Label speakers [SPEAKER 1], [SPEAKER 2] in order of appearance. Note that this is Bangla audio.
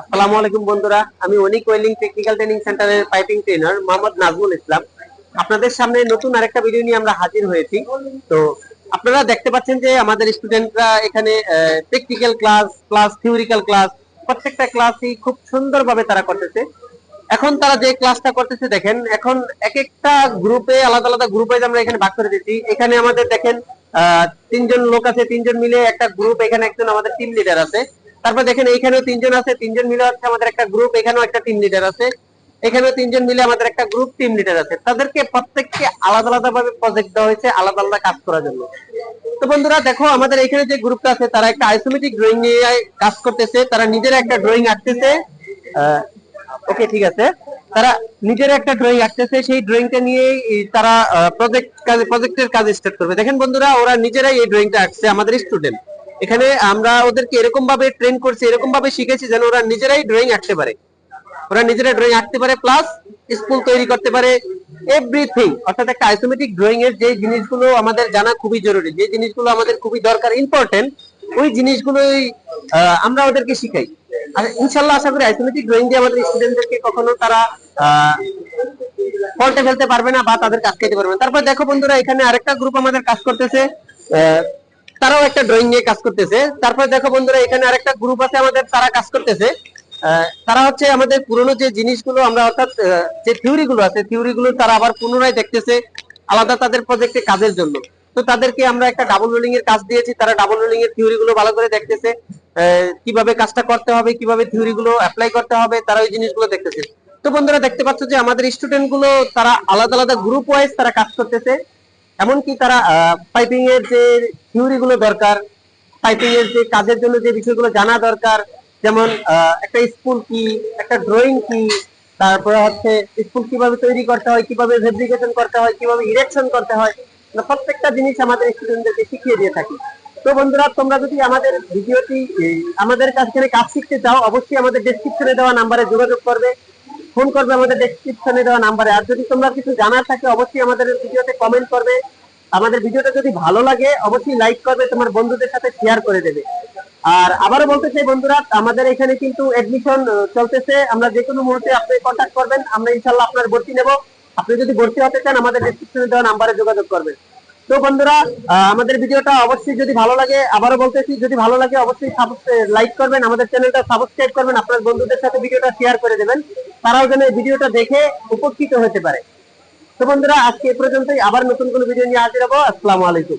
[SPEAKER 1] আসসালামু আলাইকুম বন্ধুরা, আমি অনিক ওয়েলিং টেকনিক্যাল ট্রেনিং সেন্টারের পাইপিং ট্রেনার মোহাম্মদ নাজমুল ইসলাম। আপনাদের সামনে নতুন আরেকটা ভিডিও নিয়ে আমরা হাজির হয়েছি। তো আপনারা দেখতে পাচ্ছেন যে আমাদের স্টুডেন্টরা এখানে practical class plus theoretical class প্রত্যেকটা ক্লাসই খুব সুন্দরভাবে তারা করতেছে। এখন তারা যে ক্লাসটা করতেছে, দেখেন, এখন এক একটা গ্রুপে আলাদা আলাদা গ্রুপে আমরা এখানে ভাগ করে দিচ্ছি এখানে আমাদের দেখেন তিনজন লোক আছে, তিনজন মিলে একটা গ্রুপ এখানে একজন আমাদের টিম লিডার আছে। তারপর দেখেন এখানেও তিনজন আছে, তিনজন মিলে হচ্ছে আমাদের একটা গ্রুপ এখানেও একটা টিম লিডার আছে। এখানেও তিনজন মিলে আমাদের একটা গ্রুপ টিম লিডার আছে। তাদেরকে প্রত্যেককে আলাদা আলাদা ভাবে প্রজেক্ট দেওয়া হয়েছে, আলাদা আলাদা কাজ করার জন্য। তো বন্ধুরা, দেখো, আমাদের এখানে যে গ্রুপটা আছে, তারা একটা আইসোমেটিক ড্রয়িং নিয়ে কাজ করতেছে, তারা নিজেরা একটা ড্রয়িং আঁকতেছে। ওকে ঠিক আছে। তারা নিজের একটা ড্রয়িং আঁকতেছে, সেই ড্রয়িংটা এই তারা প্রজেক্ট কাজ প্রজেক্টের কাজ স্টার্ট করবে। দেখেন বন্ধুরা, ওরা নিজেরাই এই ড্রয়িংটা আঁকছে, আমাদের স্টুডেন্ট এখানে আমরা ওদেরকে এরকম ভাবে ট্রেন করছি, এরকম ভাবে শিখেছি যেন ওরা নিজেরাই ড্রয়িং আঁকতে পারে। ওরা নিজেরা ড্রয়িং আঁকতে পারে প্লাস স্কুল তৈরি করতে পারে এভরিথিং অর্থাৎ একটা আইসোমেটিক ড্রয়িং এর যে জিনিসগুলো আমাদের জানা খুবই জরুরি, যে জিনিসগুলো আমাদের খুবই দরকার ইম্পর্টেন্ট ওই জিনিসগুলোই আমরা ওদেরকে শিখাই। আর ইনশাল্লাহ আশা করি আইসোমেটিক ড্রয়িং দিয়ে আমাদের স্টুডেন্টদেরকে কখনো তারা ফল্টে ফেলতে পারবে না বা তাদের কাজ খেতে পারবে না। তারপর দেখো বন্ধুরা, এখানে আরেকটা গ্রুপ আমাদের কাজ করতেছে তারাও একটা ড্রয়িং নিয়ে কাজ করতেছে। তারপর দেখো বন্ধুরা, এখানে আরেকটা গ্রুপ আছে আমাদের, তারা কাজ করতেছে। তারা হচ্ছে আমাদের পুরনো যে জিনিসগুলো আমরা অর্থাৎ যে থিওরি গুলো আছে থিওরি গুলো তারা আবার পুনরায় দেখতেছে আলাদা তাদের প্রজেক্টে কাজের জন্য। তো তাদেরকে আমরা একটা ডাবল রোলিং এর কাজ দিয়েছি, তারা ডাবল রোলিং এর থিওরি গুলো ভালো করে দেখতেছে। কীভাবে কাজটা করতে হবে, কীভাবে থিওরি গুলো অ্যাপ্লাই করতে হবে, তারা ওই জিনিসগুলো দেখতেছে। তো বন্ধুরা, দেখতে পাচ্ছ যে আমাদের স্টুডেন্টগুলো তারা আলাদা আলাদা গ্রুপ ওয়াইজ তারা কাজ করতেছে। এমনকি তারা পাইপিং এর যে থিওরি গুলো দরকার পাইপিং এর যে কাজের জন্য যে বিষয়গুলো জানা দরকার, যেমন একটা স্কুল কি, একটা ড্রয়িং কি, তারপরে হচ্ছে স্কুল কীভাবে তৈরি করতে হয়, কীভাবে ফেব্রিকেশন করতে হয়, কীভাবে ইরেকশন করতে হয় প্রত্যেকটা জিনিস আমাদের স্টুডেন্টদেরকে শিখিয়ে দিয়ে থাকি। তো বন্ধুরা, তোমরা যদি আমাদের ভিডিওটি আমাদের কাছ থেকে কাজ শিখতে চাও, অবশ্যই আমাদের ডেসক্রিপশনে দেওয়া নাম্বারে যোগাযোগ করবে। ফোন করবে আমাদের ডেসক্রিপশনে দেওয়া নাম্বারে। আর যদি তোমরা কিছু জানার থাকে, অবশ্যই আমাদের ভিডিওতে কমেন্ট করবে। আমাদের ভিডিওটা যদি ভালো লাগে, অবশ্যই লাইক করবে, তোমার বন্ধুদের সাথে শেয়ার করে দেবে। আর আবারও বলতে চাই বন্ধুরা, আমাদের এখানে কিন্তু এডমিশন চলতেছে। আমরা যে কোনো মুহূর্তে আপনি কন্ট্যাক্ট করবেন। আমরা ইনশাল্লাহ আপনার ভর্তি নেব। আপনি যদি ভর্তি হতে চান, আমাদের ডেসক্রিপশনে দেওয়া নাম্বারে যোগাযোগ করবেন। তো বন্ধুরা আমাদের ভিডিওটা অবশ্যই যদি ভালো লাগে, আবারও বলতেছি, যদি ভালো লাগে অবশ্যই লাইক করবেন, আমাদের চ্যানেলটা সাবস্ক্রাইব করবেন, আপনার বন্ধুদের সাথে ভিডিওটা শেয়ার করে দেবেন, তারাও যেন এই ভিডিওটা দেখে উপকৃত হতে পারে। তো বন্ধুরা, আজকে এ পর্যন্তই, আবার নতুন কোনো ভিডিও নিয়ে হাজির হব, আসসালামু আলাইকুম।